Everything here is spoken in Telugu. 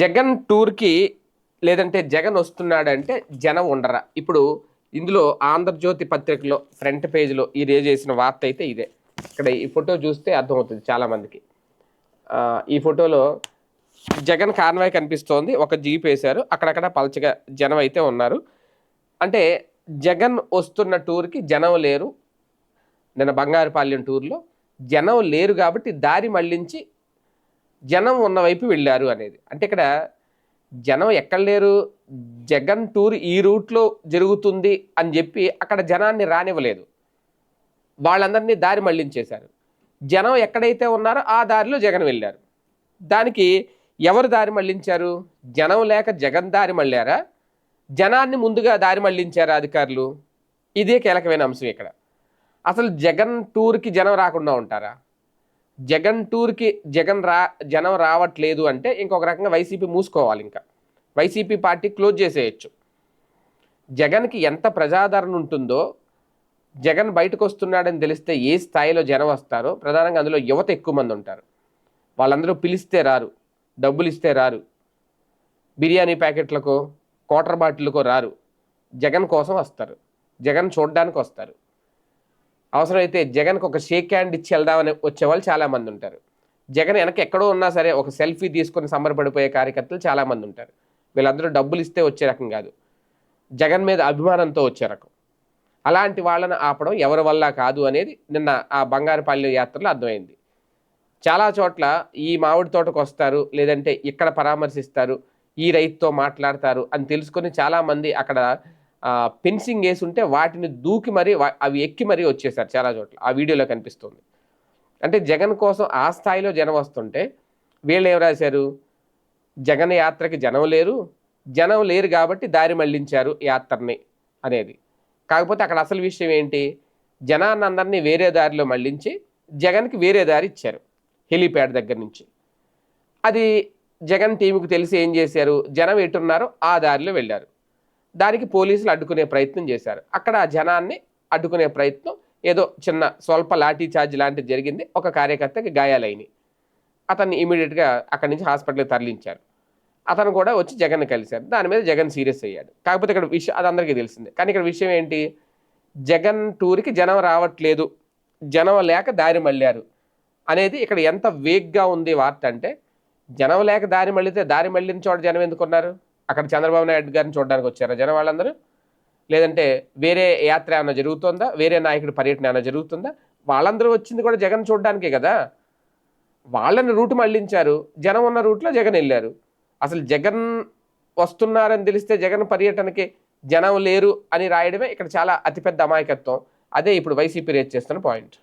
జగన్ టూర్కి లేదంటే జగన్ వస్తున్నాడంటే జనం ఉండరా? ఇప్పుడు ఇందులో ఆంధ్రజ్యోతి పత్రికలో ఫ్రంట్ పేజీలో ఈ రేజ్ చేసిన వార్త అయితే ఇదే. ఇక్కడ ఈ ఫోటో చూస్తే అర్థమవుతుంది చాలామందికి. ఈ ఫోటోలో జగన్ కాన్వాయ్ కనిపిస్తోంది ఒక జీప్ వేశారు అక్కడక్కడ పలచగా జనం అయితే ఉన్నారు. అంటే జగన్ వస్తున్న టూర్కి జనం లేరు. నిన్న బంగారుపాలెం టూర్లో జనం లేరు కాబట్టి దారి మళ్ళించి జనం ఉన్న వైపు వెళ్ళారు అనేది. అంటే ఇక్కడ జనం ఎక్కడ లేరు? జగన్ టూర్ ఈ రూట్లో జరుగుతుంది అని చెప్పి అక్కడ జనాన్ని రానివ్వలేదు. వాళ్ళందరినీ దారి మళ్ళించేశారు జనం ఎక్కడైతే ఉన్నారో ఆ దారిలో జగన్ వెళ్ళారు. దానికి ఎవరు దారి మళ్ళించారు జనం లేక జగన్ దారి మళ్ళారా? జనాన్ని ముందుగా దారి మళ్ళించారా అధికారులు? ఇదే కీలకమైన అంశం ఇక్కడ. అసలు జగన్ టూర్కి జనం రాకుండా ఉంటారా? జగన్ టూర్కి జగన్ రా జనం రావట్లేదు అంటే ఇంకొక రకంగా వైసీపీ మూసుకోవాలి ఇంకా. వైసీపీ పార్టీ క్లోజ్ చేసేయచ్చు. జగన్కి ఎంత ప్రజాదరణ ఉంటుందో జగన్ బయటకు వస్తున్నాడని తెలిస్తే ఏ స్థాయిలో జనం వస్తారో ప్రధానంగా అందులో యువత ఎక్కువ మంది ఉంటారు. వాళ్ళందరూ పిలిస్తే రారు డబ్బులు ఇస్తే రారు బిర్యానీ ప్యాకెట్లకో క్వార్టర్ బాటిల్కో రారు. జగన్ కోసం వస్తారు. జగన్ చూడడానికి వస్తారు అవసరమైతే జగన్కి ఒక షేక్ హ్యాండ్ ఇచ్చి వెళ్దామని వచ్చేవాళ్ళు చాలామంది ఉంటారు. జగన్ వెనక ఎక్కడో ఉన్నా సరే ఒక సెల్ఫీ తీసుకొని సంబరపడిపోయే కార్యకర్తలు చాలామంది ఉంటారు. వీళ్ళందరూ డబ్బులు ఇస్తే వచ్చే రకం కాదు. జగన్ మీద అభిమానంతో వచ్చే రకం. అలాంటి వాళ్ళని ఆపడం ఎవరి వల్ల కాదు అనేది నిన్న ఆ బంగారుపల్లి యాత్రలో అర్థమైంది. చాలా చోట్ల ఈ మామిడి తోటకు వస్తారు లేదంటే ఇక్కడ పరామర్శిస్తారు ఈ రైతుతో మాట్లాడతారు అని తెలుసుకొని చాలామంది అక్కడ పెన్సింగ్ వేసి ఉంటే వాటిని దూకి మరీ అవి ఎక్కి మరీ వచ్చేసారు చాలా చోట్ల. ఆ వీడియోలో కనిపిస్తుంది. అంటే జగన్ కోసం ఆ స్థాయిలో జనం వస్తుంటే వీళ్ళు ఏం రాశారు? జగన్ యాత్రకి జనం లేరు. జనం లేరు కాబట్టి దారి మళ్ళించారు యాత్రని అనేది. కాకపోతే అక్కడ అసలు విషయం ఏంటి? జనాన్ని అందరినీ వేరే దారిలో మళ్ళించి జగన్కి వేరే దారి ఇచ్చారు హెలీప్యాడ్ దగ్గర నుంచి. అది జగన్ టీంకి తెలిసి ఏం చేశారు? జనం ఎటున్నారో ఆ దారిలో వెళ్ళారు. దానికి పోలీసులు అడ్డుకునే ప్రయత్నం చేశారు. అక్కడ జనాన్ని అడ్డుకునే ప్రయత్నం ఏదో చిన్న స్వల్ప లాఠీ చార్జ్ లాంటిది జరిగింది. ఒక కార్యకర్తకి గాయాలైనవి అతన్ని ఇమీడియట్గా అక్కడి నుంచి హాస్పిటల్కి తరలించారు. అతను కూడా వచ్చి జగన్ కలిశారు. దాని మీద జగన్ సీరియస్ అయ్యాడు. కాకపోతే ఇక్కడ విషయం అది అందరికీ తెలిసిందే. కానీ ఇక్కడ విషయం ఏంటి? జగన్ టూర్కి జనం రావట్లేదు. జనం లేక దారి మళ్ళారు. అనేది ఇక్కడ ఎంత వేగ్గా ఉంది వార్త అంటే జనం లేక దారి మళ్ళితే దారి మళ్ళిన చోట జనం ఎందుకున్నారు? అక్కడ చంద్రబాబు నాయుడు గారిని చూడడానికి వచ్చారా జనం వాళ్ళందరూ? లేదంటే వేరే యాత్ర ఏమైనా జరుగుతుందా? వేరే నాయకుడి పర్యటన ఏమైనా జరుగుతుందా? వాళ్ళందరూ వచ్చింది కూడా జగన్ చూడడానికే కదా? వాళ్ళని రూట్ మళ్ళించారు జనం ఉన్న రూట్లో జగన్ వెళ్ళారు. అసలు జగన్ వస్తున్నారని తెలిస్తే జగన్ పర్యటనకి జనం లేరు అని రాయడమే ఇక్కడ చాలా అతిపెద్ద అమాయకత్వం. అదే ఇప్పుడు వైసీపీ రేట్ చేస్తున్న పాయింట్.